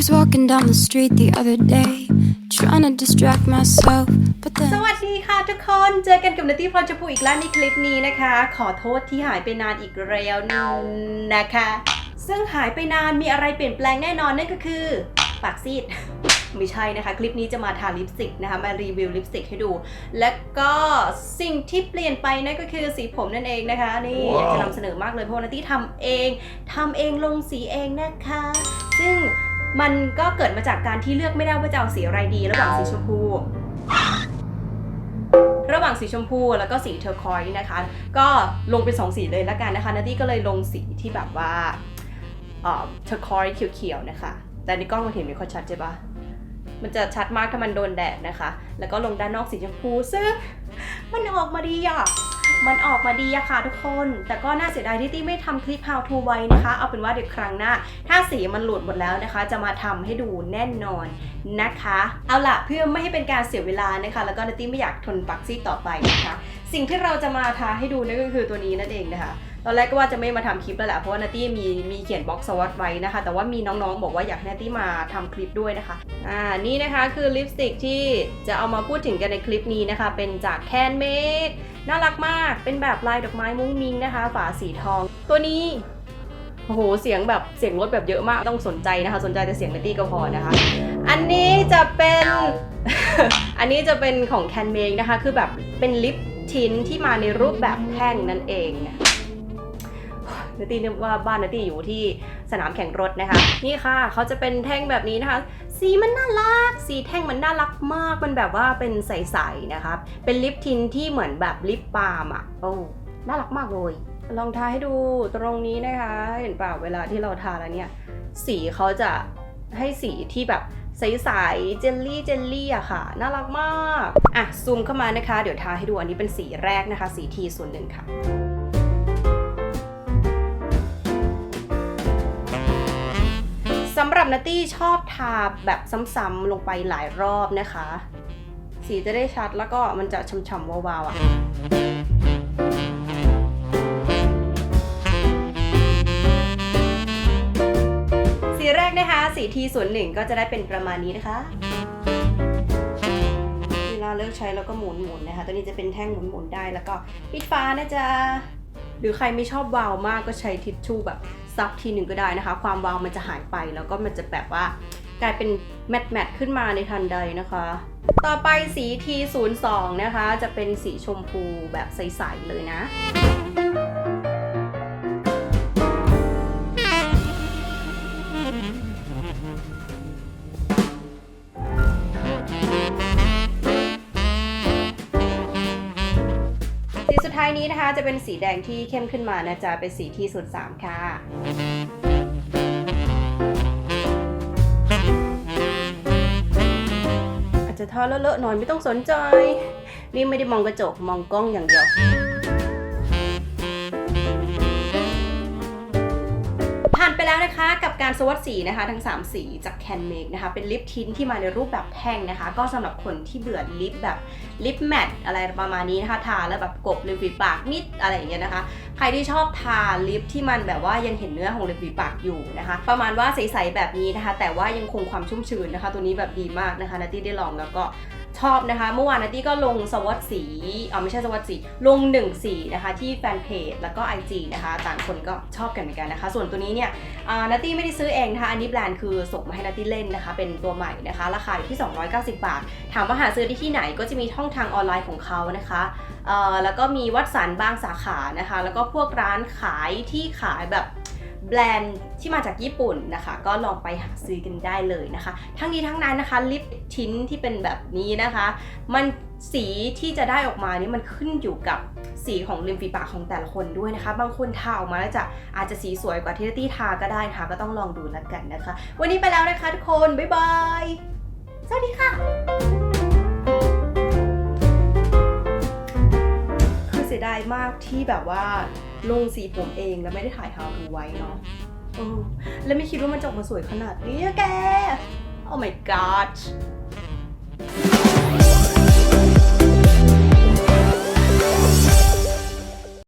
was walking down the street the other day, trying to distract myself, but ส then วัสดีค่ะทุกคน เจอกันกับนตี้พรชมพูอีกแล้วในคลิปนี้นะคะ ขอโทษที่หายไปนานอีกแล้วนะคะ ซึ่งหายไปนานมีอะไรเปลี่ยนแปลงแน่นอนนั่นก็คือปากซีดไม่ใช่นะคะ คลิปนี้จะมาทาลิปสติกนะคะ มารีวิวลิปสติกให้ดู และก็สิ่งที่เปลี่ยนไปนั่นก็คือสีผมนั่นเองนะคะ นี่อยากจะนำเสนอมากเลยเพราะว่านัตตี้ทำเองทำเองลงสีเองนะคะ ซึ่ง มันก็เกิดมาจากการที่เลือกไม่ได้ว่าจะเอาสีอะไรดี ระหว่างสีชมพู ระหว่างสีชมพูแล้วก็สีเทอร์คอยส์นะคะ ก็ลงเป็นสองสีเลยละกันนะคะนัตตี้ก็เลยลงสีที่แบบว่าเทอร์คอยส์เขียวๆนะคะ แต่ในกล้องมันเห็นไม่ค่อยชัดใช่ปะมันจะชัดมากถ้ามันโดนแดดนะคะ แล้วก็ลงด้านนอกสีชมพูซึ่งมันออกมาดีอะ มันอ อกมาดีอะค่ะทุกคน แต่ก็น่าเสียดายที่ตี้ไม่ทำคลิป how to ไว้นะคะ เอาเป็นว่าเดี๋ยวครั้งหน้า ถ้าสีมันหลุดหมดแล้วนะคะ จะมาทำให้ดูแน่นอนนะคะ เอาล่ะเพื่อไม่ให้เป็นการเสียเวลานะคะ แล้วก็นัตตี้ไม่อยากทนปักซี่ต่อไปนะคะ สิ่งที่เราจะมาทาให้ดูนั่นก็คือตัวนี้นั่นเองนะคะ ตอนแรกก็ว่าจะไม่มาทำคลิปแล้วแหละเพราะว่านัตตี้มีมีเขียนบล็อกสวอตไว้นะคะ แต่ว่ามีน้องๆ บอกว่าอยากให้นัตตี้มาทำคลิปด้วยนะคะอ่านี่นะคะคือลิปสติกที่จะเอามาพูดถึงกันในคลิปนี้นะคะ เป็นจากแคนเมดน่ารักมากเป็นแบบลายดอกไม้มุ้งมิงนะคะ ฝาสีทอง ตัวนี้โอ้โหเสียงแบบเสียงรถแบบเยอะมากต้องสนใจนะคะ สนใจแต่เสียงนัตตี้ก็พอนะคะ อันนี้จะเป็นอันนี้จะเป็นของแคนเมกนะคะ คือแบบเป็นลิปทินที่มาในรูปแบบแท่งนั่นเองนะ นตี้นึกว่าบ้านนตี้อยู่ที่สนามแข่งรถนะคะ นี่ค่ะเขาจะเป็นแท่งแบบนี้นะคะ สีมันน่ารัก สีแท่งมันน่ารักมาก มันแบบว่าเป็นใสๆนะคะ เป็นลิปทินที่เหมือนแบบลิปบาล์มอะ โอ้น่ารักมากเลย ลองทาให้ดูตรงนี้นะคะ เห็นเปล่าเวลาที่เราทาแล้วเนี่ย สีเขาจะให้สีที่แบบใสๆเจลลี่เจลลี่อะค่ะ น่ารักมาก อะ ซูมเข้ามานะคะ เดี๋ยวทาให้ดูอันนี้เป็นสีแรกนะคะ สีทีส่วนหนึ่งค่ะ สำหรับนัตตี้ชอบทาแบบซ้ำๆลงไปหลายรอบนะคะ สีจะได้ชัดแล้วก็มันจะฉ่ำๆวาวๆอะสีแรกนะคะ สีทีส่วนหนึ่งก็จะได้เป็นประมาณนี้นะคะเวลาเลิกใช้แล้วก็หมุนๆนะคะ ตัวนี้จะเป็นแท่งหมุนๆได้แล้วก็ปิดฟ้านะจ๊ะ หรือใครไม่ชอบวาวมากก็ใช้ทิชชู่แบบซับทีหนึ่งก็ได้นะคะ ความวาวมันจะหายไปแล้วก็มันจะแบบว่ากลายเป็นแมตต์แมตต์ขึ้นมาในทันใดนะคะ ต่อไปสีทีศูนย์สองนะคะ จะเป็นสีชมพูแบบใส ๆ เลยนะ สีสุดท้ายนี้นะคะ จะเป็นสีแดงที่เข้มขึ้นมานะจ๊ะเป็นสีที่สุดสามค่ะอาจจะทอเลอะๆหน่อยไม่ต้องสนใจ นี่ไม่ได้มองกระจกมองกล้องอย่างเดียว นไปแล้วนะคะกับการสวัสดสีนะคะทั้ง 3 สีจากแคนเมกนะคะเป็นลิปทินที่มาในรูปแบบแท่งนะคะ ก็สำหรับคนที่เบื่อลิปแบบลิปแมทอะไรประมาณนี้นะคะทาแล้วแบบกบริมฝีปากนิดอะไรอย่างเงี้ยนะคะ ใครที่ชอบทาลิปที่มันแบบว่ายังเห็นเนื้อของริมฝีปากอยู่นะคะ ประมาณว่าใสๆแบบนี้นะคะ แต่ว่ายังคงความชุ่มชื้นนะคะ ตัวนี้แบบดีมากนะคะนัตตี้ได้ลองแล้วก็ ชอบนะคะ เมื่อวานนัตตี้ก็ลงสวอตสีอ๋อไม่ใช่สวอตสี ลงหนึ่งสีนะคะที่แฟนเพจแล้วก็ IG นะคะต่างคนก็ชอบกันเหมือนกันนะคะ ส่วนตัวนี้เนี่ยอ่านัตตี้ไม่ได้ซื้อเองนะคะอันนี้แบรนด์คือส่งมาให้นัตตี้เล่นนะคะ เป็นตัวใหม่นะคะ ราคาอยู่ที่ 290 บาท ถามว่าหาซื้อได้ที่ไหนก็จะมีช่องทางออนไลน์ของเขานะคะแล้วก็มีวัดสันบางสาขานะคะ แล้วก็พวกร้านขายที่ขายแบบ แบรนด์ที่มาจากญี่ปุ่นนะคะ ก็ลองไปหาซื้อกันได้เลยนะคะ ทั้งนี้ทั้งนั้นนะคะลิปทิ้นที่เป็นแบบนี้นะคะ มันสีที่จะได้ออกมานี่มันขึ้นอยู่กับสีของริมฝีปากของแต่ละคนด้วยนะคะ บางคนทาออกมาแล้วจะอาจจะสีสวยกว่าที่ตี้ทาก็ได้นะคะก็ต้องลองดูแล้วกันนะคะ วันนี้ไปแล้วนะคะทุกคน บ๊ายบาย สวัสดีค่ะ มากที่แบบว่าลงสีผมเองแล้วไม่ได้ถ่าย how to ไว้เนาะเออแล้วไม่คิดว่ามันจะออกมาสวยขนาดนี้อะแก Oh my god